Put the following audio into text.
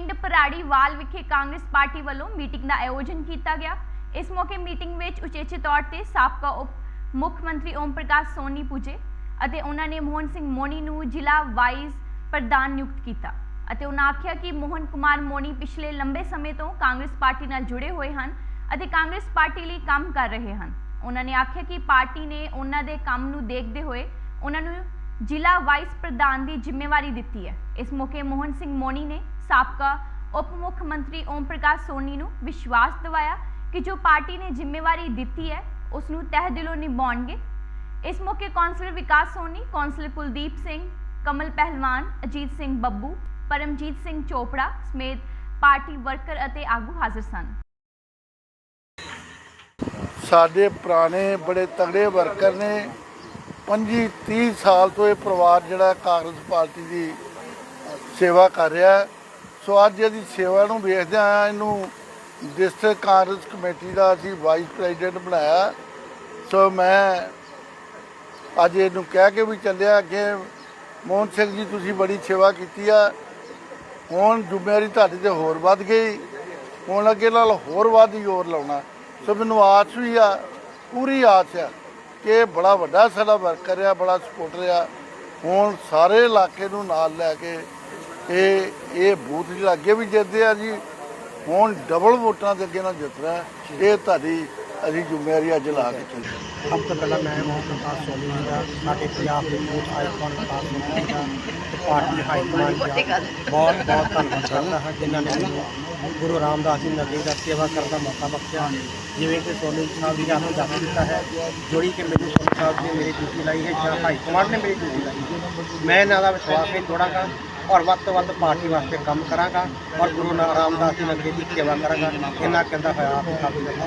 ਪਿੰਡ ਪਰਾੜੀਵਾਲ ਵਿਖੇ ਕਾਂਗਰਸ ਪਾਰਟੀ ਵੱਲੋਂ ਮੀਟਿੰਗ ਦਾ ਆਯੋਜਨ ਕੀਤਾ ਗਿਆ। ਇਸ ਮੌਕੇ ਮੀਟਿੰਗ ਵਿੱਚ ਉਚੇਚੇ ਤੌਰ ਤੇ ਸਾਬਕਾ ਉਪ ਮੁੱਖ ਮੰਤਰੀ ਓਮ ਪ੍ਰਕਾਸ਼ ਸੋਨੀ ਪੁੱਜੇ ਅਤੇ ਉਹਨਾਂ ਨੇ ਮੋਹਨ ਸਿੰਘ ਮੋਨੀ ਨੂੰ ਜ਼ਿਲ੍ਹਾ ਵਾਈਸ ਪ੍ਰਧਾਨ ਨਿਯੁਕਤ ਕੀਤਾ ਅਤੇ ਉਹਨਾਂ ਆਖਿਆ ਕਿ ਮੋਹਨ ਕੁਮਾਰ ਮੋਨੀ ਪਿਛਲੇ ਲੰਬੇ ਸਮੇਂ ਤੋਂ ਕਾਂਗਰਸ ਪਾਰਟੀ ਨਾਲ ਜੁੜੇ ਹੋਏ ਹਨ ਅਤੇ ਕਾਂਗਰਸ ਪਾਰਟੀ ਲਈ ਕੰਮ ਕਰ ਰਹੇ ਹਨ। ਉਹਨਾਂ ਨੇ ਆਖਿਆ ਕਿ ਪਾਰਟੀ ਨੇ ਉਹਨਾਂ ਦੇ ਕੰਮ ਨੂੰ ਦੇਖਦੇ ਹੋਏ ਉਹਨਾਂ ਨੂੰ ਜ਼ਿਲ੍ਹਾ ਵਾਈਸ ਪ੍ਰਧਾਨ ਦੀ ਜ਼ਿੰਮੇਵਾਰੀ ਦਿੱਤੀ ਹੈ। ਇਸ ਮੌਕੇ ਮੋਹਨ ਸਿੰਘ ਮੋਨੀ ਨੇ ਸਾਬਕਾ ਉਪ ਮੁੱਖ ਮੰਤਰੀ ਓਮ ਪ੍ਰਕਾਸ਼ ਸੋਨੀ ਨੂੰ ਵਿਸ਼ਵਾਸ ਦਿਵਾਇਆ ਕਿ ਜੋ ਪਾਰਟੀ ਨੇ ਜ਼ਿੰਮੇਵਾਰੀ ਦਿੱਤੀ ਹੈ, ਉਸ ਨੂੰ ਤਹਿ ਦਿਲੋਂ ਨਿਭਾਉਣਗੇ। ਇਸ ਮੌਕੇ ਕੌਂਸਲਰ ਵਿਕਾਸ ਸੋਨੀ, ਕੌਂਸਲਰ ਕੁਲਦੀਪ ਸਿੰਘ, ਕਮਲ ਪਹਿਲਵਾਨ, ਅਜੀਤ ਸਿੰਘ ਬੱਬੂ, ਪਰਮਜੀਤ ਸਿੰਘ ਚੋਪੜਾ ਸਮੇਤ ਪਾਰਟੀ ਵਰਕਰ ਅਤੇ ਆਗੂ ਹਾਜ਼ਰ ਸਨ। ਸਾਡੇ ਪੁਰਾਣੇ ਬੜੇ ਤਗੜੇ ਵਰਕਰ ਨੇ। 25 30 ਸਾਲ ਤੋਂ ਇਹ ਪਰਿਵਾਰ ਜਿਹੜਾ ਕਾਂਗਰਸ ਪਾਰਟੀ ਦੀ ਸੇਵਾ ਕਰ ਰਿਹਾ ਹੈ। ਸੋ ਅੱਜ ਇਹਦੀ ਸੇਵਾ ਨੂੰ ਵੇਖਦਿਆਂ ਆ ਇਹਨੂੰ ਡਿਸਟ੍ਰਿਕਟ ਕਾਂਗਰਸ ਕਮੇਟੀ ਦਾ ਅਸੀਂ ਵਾਈਸ ਪ੍ਰੈਜ਼ੀਡੈਂਟ ਬਣਾਇਆ। ਸੋ ਮੈਂ ਅੱਜ ਇਹਨੂੰ ਕਹਿ ਕੇ ਵੀ ਚੱਲਿਆ ਅੱਗੇ ਮੋਹਨ ਸਿੰਘ ਜੀ, ਤੁਸੀਂ ਬੜੀ ਸੇਵਾ ਕੀਤੀ ਆ। ਹੁਣ ਜ਼ਿੰਮੇਵਾਰੀ ਤੁਹਾਡੀ ਤੇ ਹੋਰ ਵੱਧ ਗਈ। ਹੁਣ ਅੱਗੇ ਨਾਲ ਹੋਰ ਵੱਧ ਹੀ ਹੋਰ ਲਾਉਣਾ। ਸੋ ਮੈਨੂੰ ਆਸ ਵੀ ਆ, ਪੂਰੀ ਆਸ ਆ ਕਿ ਬੜਾ ਵੱਡਾ ਸਾਡਾ ਵਰਕਰ ਆ, ਬੜਾ ਸਪੋਰਟਰ ਆ। ਹੁਣ ਸਾਰੇ ਇਲਾਕੇ ਨੂੰ ਨਾਲ ਲੈ ਕੇ ਇਹ ਇਹ ਬੂਥ ਜਿਹੜਾ ਅੱਗੇ ਵੀ ਜਿੱਤਦੇ ਆ ਜੀ ਹੁਣ ਡਬਲ ਵੋਟਾਂ ਦੇ ਅੱਗੇ ਨਾਲ ਜਿੱਤਣਾ ਇਹ ਤੁਹਾਡੀ ਅਸੀਂ ਜ਼ਿੰਮੇਵਾਰੀ ਅੱਜ ਲਾ ਕੇ ਚੱਲੇ ਸਭ ਤੋਂ ਪਹਿਲਾਂ ਮੈਂ ਮੋਹਨ ਪ੍ਰਕਾਸ਼ ਸੋਨੀ ਜੀ ਦਾ ਸਾਡੇ ਪੰਜਾਬ ਦੇ ਯੂਥ ਆਈਕਨ ਵਿਕਾਸ ਮੰਤਰੀ ਦਾ ਪਾਰਟੀ ਹਾਈ ਕਮਾਂਡ ਦਾ ਬਹੁਤ ਬਹੁਤ ਧੰਨਵਾਦ ਕਰਦਾ ਹਾਂ ਜਿਨ੍ਹਾਂ ਨੇ ਗੁਰੂ ਰਾਮਦਾਸ ਜੀ ਨਗਰੀ ਦਾ ਸੇਵਾ ਕਰਨ ਦਾ ਮੌਕਾ ਬਖਸ਼ਿਆ। ਜਿਵੇਂ ਕਿ ਸੋਨੀ ਸਾਹਿਬ ਜੀ ਨੇ ਦੱਸ ਦਿੱਤਾ ਹੈ ਜੋੜੀ ਕਿ ਮੈਨੂੰ ਸੋਨੀ ਸਾਹਿਬ ਨੇ ਮੇਰੀ ਡਿਊਟੀ ਲਾਈ ਹੈ ਜਾਂ ਹਾਈ ਕਮਾਂਡ ਨੇ ਮੇਰੀ ਡਿਊਟੀ ਲਾਈ ਹੈ। ਮੈਂ ਇਹਨਾਂ ਦਾ ਵਿਸ਼ਵਾਸ ਨਹੀਂ ਤੋੜਾਂਗਾ। ਔਰ ਵੱਧ ਤੋਂ ਵੱਧ ਪਾਰਟੀ ਵਾਸਤੇ ਕੰਮ ਕਰਾਂਗਾ ਔਰ ਗੁਰੂ ਨਾਨਕ ਰਾਮਦਾਸ ਜੀ ਨਗਰੀ ਦੀ ਸੇਵਾ ਕਰਾਂਗਾ। ਇਹਨਾਂ ਕਹਿੰਦਾ ਹੋਇਆ ਆਪ ਹੀ